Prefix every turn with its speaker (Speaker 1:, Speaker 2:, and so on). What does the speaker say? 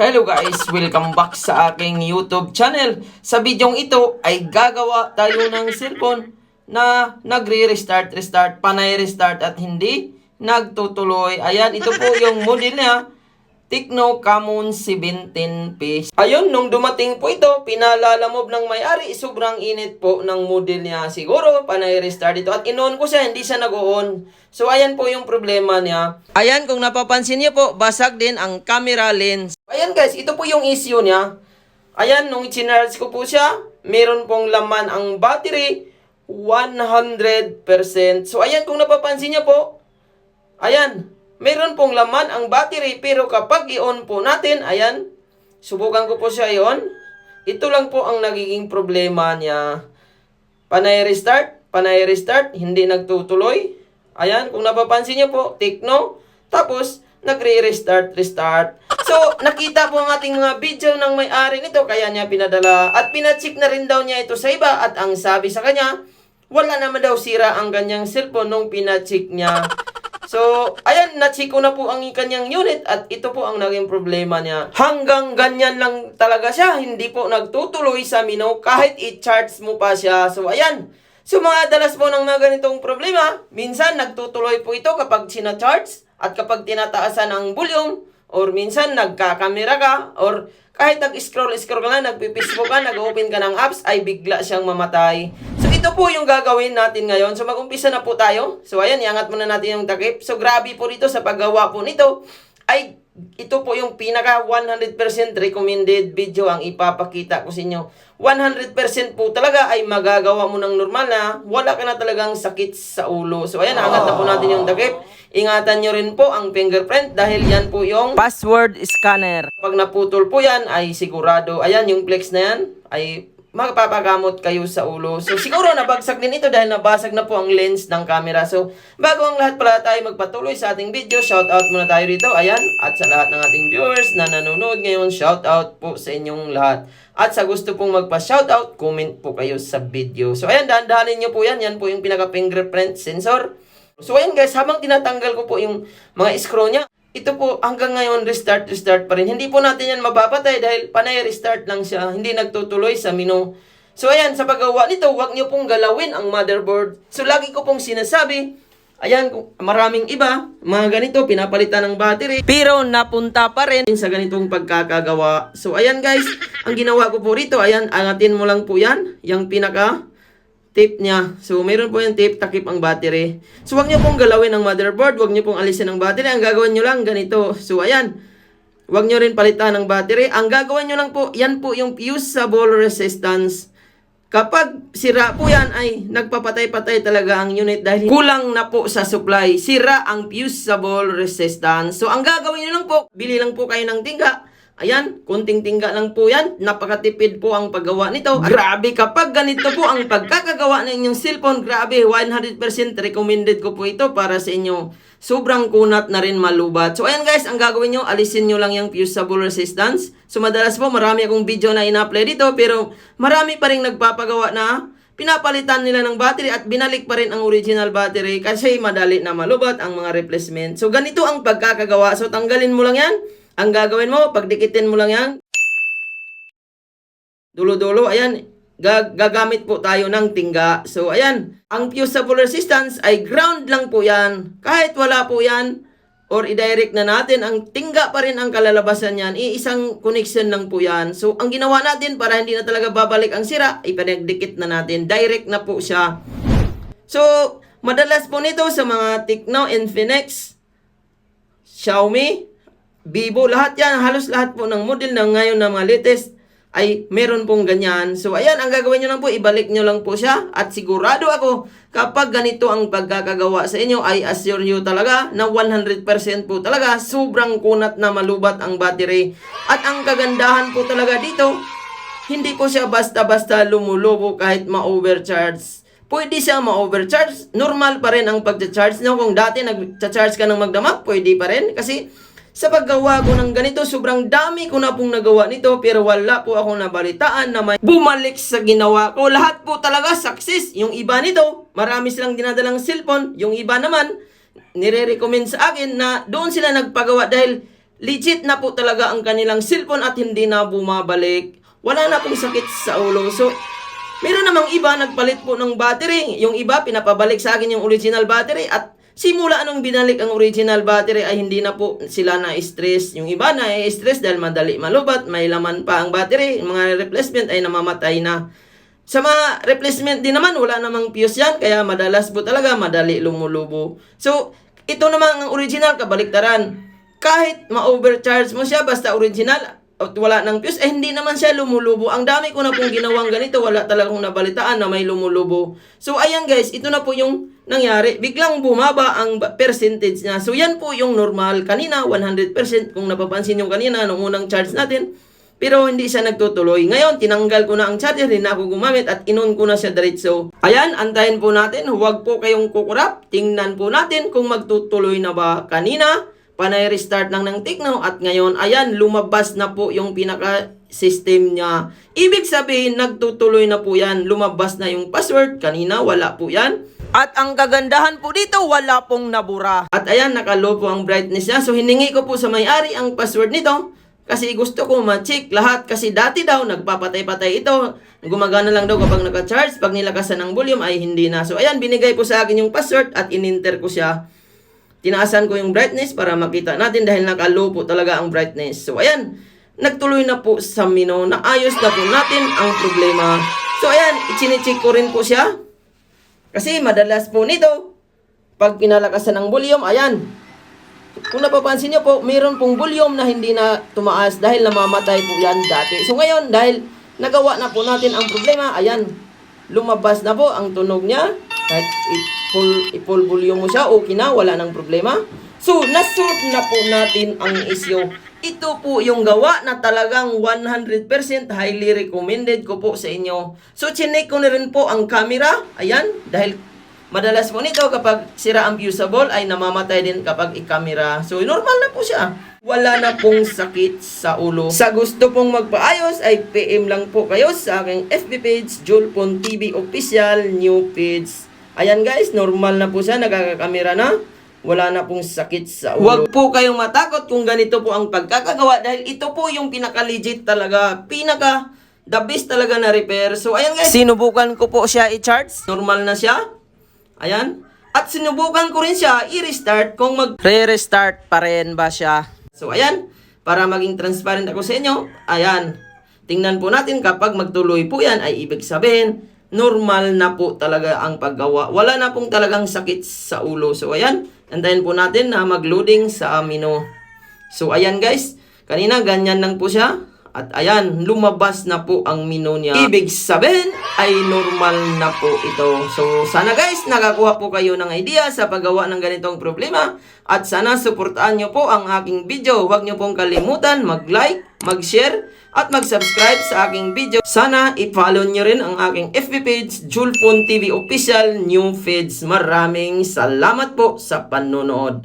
Speaker 1: Hello guys! Welcome back sa aking YouTube channel. Sa bidyong ito ay gagawa tayo ng cellphone na nagre-restart, restart, panay restart at hindi nagtutuloy. Ayan, ito po yung model niya. Tecno Camon 17P. Ayun, nung dumating po ito, pinalalamob ng may-ari. Sobrang init po ng model niya. Siguro, panay restart ito. At in-on ko siya, hindi siya nag-on. So, ayan po yung problema niya. Ayan, kung napapansin niyo po, basag din ang camera lens. Ayan guys, ito po yung issue niya. Ayan, nung chinarge ko po siya, meron pong laman ang battery, 100%. So, ayan, kung napapansin niyo po, ayan, meron pong laman ang battery, pero kapag i-on po natin, ayan, subukan ko po siya i-on. Ito lang po ang nagiging problema niya. Panay restart, panay restart, hindi nagtutuloy. Ayan, kung napapansin niyo po, Tecno. Tapos, nagre-restart, restart. So, nakita po ang ating mga video ng may-ari nito, kaya niya pinadala. At pinacheck na rin daw niya ito sa iba. At ang sabi sa kanya, wala naman daw sira ang kanyang cellphone nung pinacheck niya. So, ayan, na-check ko na po ang kanyang unit at ito po ang naging problema niya. Hanggang ganyan lang talaga siya, hindi po nagtutuloy sa mino kahit i-charge mo pa siya. So, ayan. So, mga dalas po ng mga ganitong problema, minsan nagtutuloy po ito kapag sinacharge at kapag tinataasan ang volume or minsan nagkakamera ka or kahit nag-scroll-scroll ka lang, nagpipisbo ka, nag-open ka ng apps, ay bigla siyang mamatay. Ito po yung gagawin natin ngayon. So, mag-umpisa na po tayo. So, ayan, iangat muna natin yung takip. So, grabe po dito sa paggawa po nito. Ay, ito po yung pinaka 100% recommended video ang ipapakita ko sa inyo. 100% po talaga ay magagawa mo ng normal na wala ka na talagang sakit sa ulo. So ayan, angat na po natin yung takip. Ingatan nyo rin po ang fingerprint dahil yan po yung password scanner. Pag naputol po yan ay sigurado, ayan yung flex na yan ay magpapagamot kayo sa ulo. So siguro nabagsak din ito dahil nabasag na po ang lens ng camera. So bago ang lahat pala tayo magpatuloy sa ating video, shout out muna tayo rito. Ayan, at sa lahat ng ating viewers na nanonood ngayon, shout out po sa inyong lahat. At sa gusto pong magpa-shoutout, comment po kayo sa video. So ayan, dahan-dahanin nyo po yan. Yan po yung pinaka-fingerprint sensor. So ayan guys, habang tinatanggal ko po yung mga screw niya, ito po hanggang ngayon restart, restart pa rin. Hindi po natin yan mapapatay dahil panay restart lang siya. Hindi nagtutuloy sa menu. So ayan, sa paggawa nito, huwag nyo pong galawin ang motherboard. So lagi ko pong sinasabi, ayan, maraming iba, mga ganito, pinapalitan ng battery. Pero napunta pa rin sa ganitong pagkakagawa. So ayan guys, ang ginawa ko po rito, ayan, angatin mo lang po yan, yung pinaka tape niya. So, meron po yung tape, takip ang battery. So, wag niyo pong galawin ang motherboard, wag niyo pong alisin ang battery. Ang gagawin niyo lang, ganito. So, ayan. Wag niyo rin palitan ng battery. Ang gagawin niyo lang po, yan po yung fusible resistance. Kapag sira po yan, ay nagpapatay-patay talaga ang unit dahil kulang na po sa supply. Sira ang fusible resistance. So, ang gagawin niyo lang po, bili lang po kayo ng tingga. Ayan, kunting tingga lang po yan. Napakatipid po ang paggawa nito. Grabe, kapag ganito po ang pagkakagawa ng inyong cellphone, grabe, 100% recommended ko po ito para sa inyo. Sobrang kunat na rin malubat. So, ayan guys, ang gagawin nyo, alisin nyo lang yung fusible resistance. So, madalas po, marami akong video na ina-apply dito, pero marami pa rin nagpapagawa na pinapalitan nila ng battery at binalik pa rin ang original battery kasi madali na malubat ang mga replacement. So, ganito ang pagkakagawa. So, tanggalin mo lang yan. Ang gagawin mo, pagdikitin mo lang yan. Dulo-dulo, ayan, gag- gagamit po tayo ng tingga. So, ayan, ang fusible resistance ay ground lang po yan. Kahit wala po yan, or i-direct na natin, ang tingga pa rin ang kalalabasan yan. Iisang connection lang po yan. So, ang ginawa natin para hindi na talaga babalik ang sira, ipanagdikit na natin. Direct na po siya. So, madalas po nito sa mga Tecno, Infinix, Xiaomi, Vivo, lahat yan, halos lahat po ng model na ngayon na mga latest ay meron pong ganyan. So, ayan, ang gagawin nyo lang po, ibalik nyo lang po siya. At sigurado ako, kapag ganito ang pagkakagawa sa inyo, I assure you talaga na 100% po talaga, sobrang kunat na malubat ang battery. At ang kagandahan po talaga dito, hindi po siya basta-basta lumulubo kahit ma-overcharge. Pwede siya ma-overcharge. Normal pa rin ang pag-charge nyo. Kung dati nag-charge ka ng magdamag, pwede pa rin. Kasi sa paggawa ko ng ganito, sobrang dami ko na pong nagawa nito pero wala po ako nabalitaan na may bumalik sa ginawa ko. Lahat po talaga success. Yung iba nito, marami silang dinadalang cellphone. Yung iba naman, nire-recommend sa akin na doon sila nagpagawa dahil legit na po talaga ang kanilang cellphone at hindi na bumabalik. Wala na pong sakit sa ulo. So, meron namang iba nagpalit po ng battery. Yung iba, pinapabalik sa akin yung original battery at simula nung binalik ang original battery ay hindi na po sila na-stress. Yung iba na-stress dahil madali malubat, may laman pa ang battery. Yung mga replacement ay namamatay na. Sa mga replacement din naman, wala namang fuse yan, kaya madalas po talaga madali lumulubo. So, ito namang ang original, kabaliktaran. Kahit ma-overcharge mo siya, basta original, at wala ng fuse, eh hindi naman siya lumulubo. Ang dami ko na pong ginawang ganito, wala talagang nabalitaan na may lumulubo. So, ayan guys, ito na po yung nangyari. Biglang bumaba ang percentage niya. So, yan po yung normal. Kanina, 100%. Kung napapansin yung kanina, nung unang charge natin, pero hindi siya nagtutuloy. Ngayon, tinanggal ko na ang charger, hindi na ako gumamit at inon ko na siya diretso. Ayan, antayin po natin. Huwag po kayong kukurap. Tingnan po natin kung magtutuloy na ba kanina. Panay restart lang ng Tecno at ngayon, ayan, lumabas na po yung pinaka-system niya. Ibig sabihin, nagtutuloy na po yan. Lumabas na yung password. Kanina, wala po yan. At ang kagandahan po dito, wala pong nabura. At ayan, nakalow po ang brightness niya. So, hiningi ko po sa may-ari ang password nito. Kasi gusto ko ma-check lahat. Kasi dati daw, nagpapatay-patay ito. Gumagana lang daw kapag naka-charge. Pag nilakasan ng volume ay hindi na. So, ayan, binigay po sa akin yung password at ininter ko siya. Tinaasan ko yung brightness para makita natin dahil naka-low po talaga ang brightness. So, ayan, nagtuloy na po sa mino. Naayos na po natin ang problema. So, ayan, ichinecheck ko rin po siya. Kasi madalas po nito, pag pinalakasan ng volume, ayan, kung napapansin niyo po, mayroon pong volume na hindi na tumaas dahil namamatay po yan dati. So ngayon, dahil nagawa na po natin ang problema, ayan, lumabas na po ang tunog niya. Kahit i-full, i-full volume mo siya, okay na, wala nang problema. So, nasort na po natin ang issue. Ito po yung gawa na talagang 100% highly recommended ko po sa inyo. So, chinek ko na rin po ang camera. Ayan, dahil Madalas po nito kapag sira ang fusible ay namamatay din kapag i-camera. So normal na po siya. Wala na pong sakit sa ulo. Sa gusto pong magpaayos ay PM lang po kayo sa aking FB page, Julpon TV Official New Page. Ayan guys, normal na po siya, nagkakakamera na. Wala na pong sakit sa ulo. Huwag po kayong matakot kung ganito po ang pagkakagawa dahil ito po yung pinaka-legit talaga. Pinaka the best talaga na repair. So ayan guys, sinubukan ko po siya i-charge. Normal na siya. Ayan. At sinubukan ko rin siya i-restart kung mag-re-restart pa rin ba siya. So, ayan. Para maging transparent ako sa inyo, ayan. Tingnan po natin kapag magtuloy po yan ay ibig sabihin, normal na po talaga ang paggawa. Wala na pong talagang sakit sa ulo. So, ayan. Antayin po natin na mag-loading sa Amino. So, ayan guys. Kanina, ganyan lang po siya. At ayan, lumabas na po ang menu niya. Ibig sabihin ay normal na po ito. So, sana guys, nakakuha po kayo ng idea sa paggawa ng ganitong problema. At sana suportaan nyo po ang aking video. Huwag nyo pong kalimutan mag-like, mag-share, at mag-subscribe sa aking video. Sana i-follow nyo rin ang aking FB page, Julpon TV Official New Feeds. Maraming salamat po sa panonood.